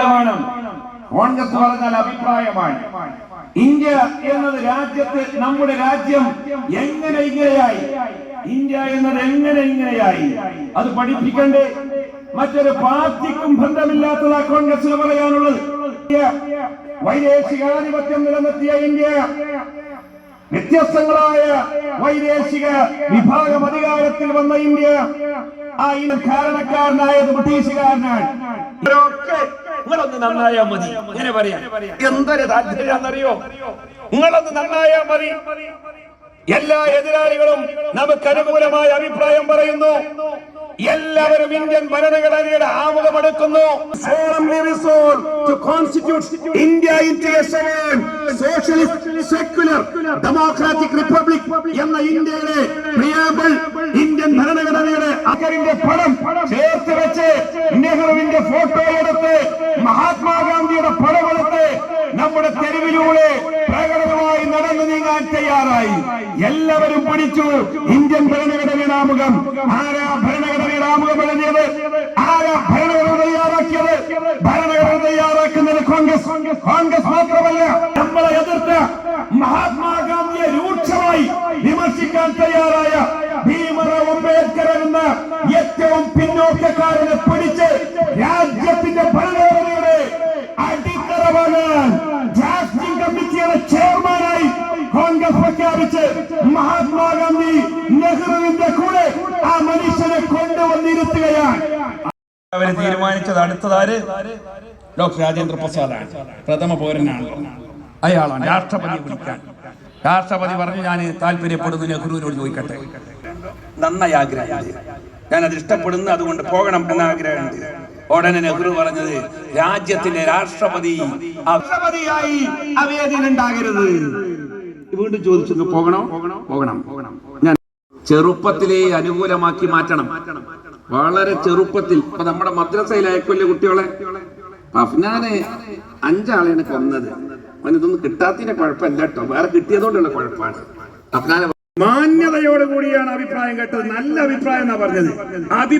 തീരുമാനം കോൺഗ്രസ് പറഞ്ഞാൽ അഭിപ്രായമാണ്. ഇന്ത്യ എന്നത് രാജ്യത്ത് നമ്മുടെ രാജ്യം എങ്ങനെ ഇങ്ങനെയായി? ഇന്ത്യ എന്നത് എങ്ങനെ ഇങ്ങനെയായി? അത് പഠിപ്പിക്കണ്ടേ? മറ്റൊരു പാർട്ടിക്കും ബന്ധമില്ലാത്തതാ കോൺഗ്രസിന് പറയാനുള്ളത്. വൈദേശികാധിപത്യം നിലനിർത്തിയ ഇന്ത്യ. വ്യത്യസ്തങ്ങളായ വൈദേശിക വിഭാഗം അധികാരത്തിൽ വന്ന ഇന്ത്യ. ആ ഇതിന് കാരണക്കാരനായത് ബ്രിട്ടീഷുകാരനാണ്. നിങ്ങളൊന്ന് നന്നായാ മതി. ഇങ്ങനെ പറയാം. എന്തൊരു താല്പര്യാന്നറിയോ നിങ്ങളൊന്ന് നന്നായാ മതി. എല്ലാ എതിരാളികളും നമുക്ക് അനുകൂലമായ അഭിപ്രായം പറയുന്നു. എല്ലാവരും ഇന്ത്യൻ ഭരണഘടനയുടെ ആമുഖമെടുക്കുന്നു India sovereign, socialist, secular, democratic എന്ന ഇന്ത്യയുടെ പ്രിയാബിൾ ഇന്ത്യൻ ഭരണഘടനയുടെ അക്കറിന്റെ പടം. മഹാത്മാഗാന്ധിയുടെ പടമെടുത്ത് നമ്മുടെ തെരുവിലൂടെ പ്രകടനമായി നടന്നു നീങ്ങാൻ തയ്യാറായി. എല്ലാവരും പിടിച്ചു ഇന്ത്യൻ ഭരണഘടനയുടെ ആമുഖം ആരാ ഭരണഘടനയുടെ ആമുഖം എഴുതിയത്? ആരാ ഭരണഘടന തയ്യാറാക്കിയത്? ഭരണഘടന തയ്യാറാക്കുന്നത് കോൺഗ്രസ്. കോൺഗ്രസ് മാത്രമല്ല നമ്മളെ എതിർത്ത മഹാത്മാഗാന്ധിയെ രൂക്ഷമായി വിമർശിക്കാൻ തയ്യാറായ ഭീമറാവ് അംബേദ്കർ എന്ന ഏറ്റവും പിന്നോക്കക്കാരനെ വാങ്ങാൻ ഡ്രാഫ്റ്റിംഗ് കമ്മിറ്റിയുടെ ചെയർമാനായി കോൺഗ്രസ് പ്രഖ്യാപിച്ച് മഹാത്മാഗാന്ധി നെഹ്റുവിന്റെ കൂടെ ആ മനുഷ്യനെ കൊണ്ടുവന്നിരുത്തുകയാണ്. അവർ തീരുമാനിച്ചത് അടുത്തതാര് ഡോക്ടർ രാജേന്ദ്ര പ്രസാദാണ്. പ്രഥമ പൗരനാണ് അയാളാണ്. രാഷ്ട്രപതി വിളിക്കാൻ. രാഷ്ട്രപതി പറഞ്ഞു ഞാൻ താല്പര്യപ്പെടുന്നു നെഹ്റുവിനോട് ചോദിക്കട്ടെ. നന്നായി ആഗ്രഹം ഞാൻ അത് ഇഷ്ടപ്പെടുന്നു. അതുകൊണ്ട് പോകണം എന്ന ആഗ്രഹമുണ്ട്. ഉടനെ നെഹ്റു പറഞ്ഞത് രാജ്യത്തിന്റെ രാഷ്ട്രപതി രാഷ്ട്രപതിയായി അവേദിനുണ്ടാകരുത് വീണ്ടും ചോദിച്ചു പോകണോ? പോകണം. പോകണം ഞാൻ ചെറുപ്പത്തിലേ അനുകൂലമാക്കി മാറ്റണം. വളരെ ചെറുപ്പത്തിൽ ഇപ്പൊ നമ്മുടെ മദ്രസയിലായിരിക്കുമല്ലേ കുട്ടികളെ അഫ്നാന് അഞ്ചാളെയാണ് കൊന്നത്. അവന് ഇതൊന്നും കിട്ടാത്തതിന്റെ കുഴപ്പമില്ല കേട്ടോ. വേറെ കിട്ടിയതുകൊണ്ടുള്ള കുഴപ്പമാണ്. അഫ്നാനെ മാന്യതയോട് കൂടിയാണ് അഭിപ്രായം കേട്ടത്. നല്ല അഭിപ്രായം എന്നാ പറഞ്ഞത്.